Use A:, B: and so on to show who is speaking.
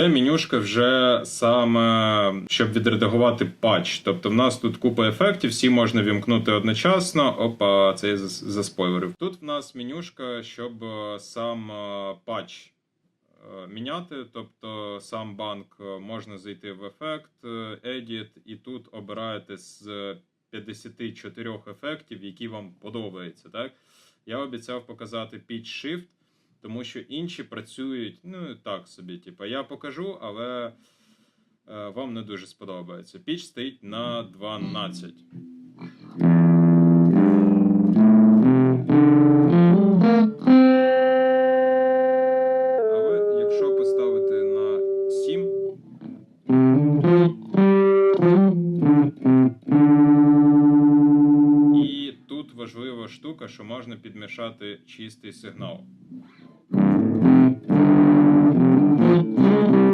A: Це менюшка вже саме щоб відредагувати патч. Тобто в нас тут купа ефектів, всі можна вімкнути одночасно. Опа, це я заспойлерив. Тут в нас менюшка, щоб е, сам е, патч е, міняти. Тобто сам банк можна зайти в ефект, Edit, і тут обираєте з 54 ефектів, які вам подобаються. Так? Я обіцяв показати Pitch Shift, тому що інші працюють ну так собі. Типу, я покажу, але е, вам не дуже сподобається. Pitch стоїть на 12. Але якщо поставити на 7, І тут важлива штука, що можна підмішати чистий сигнал.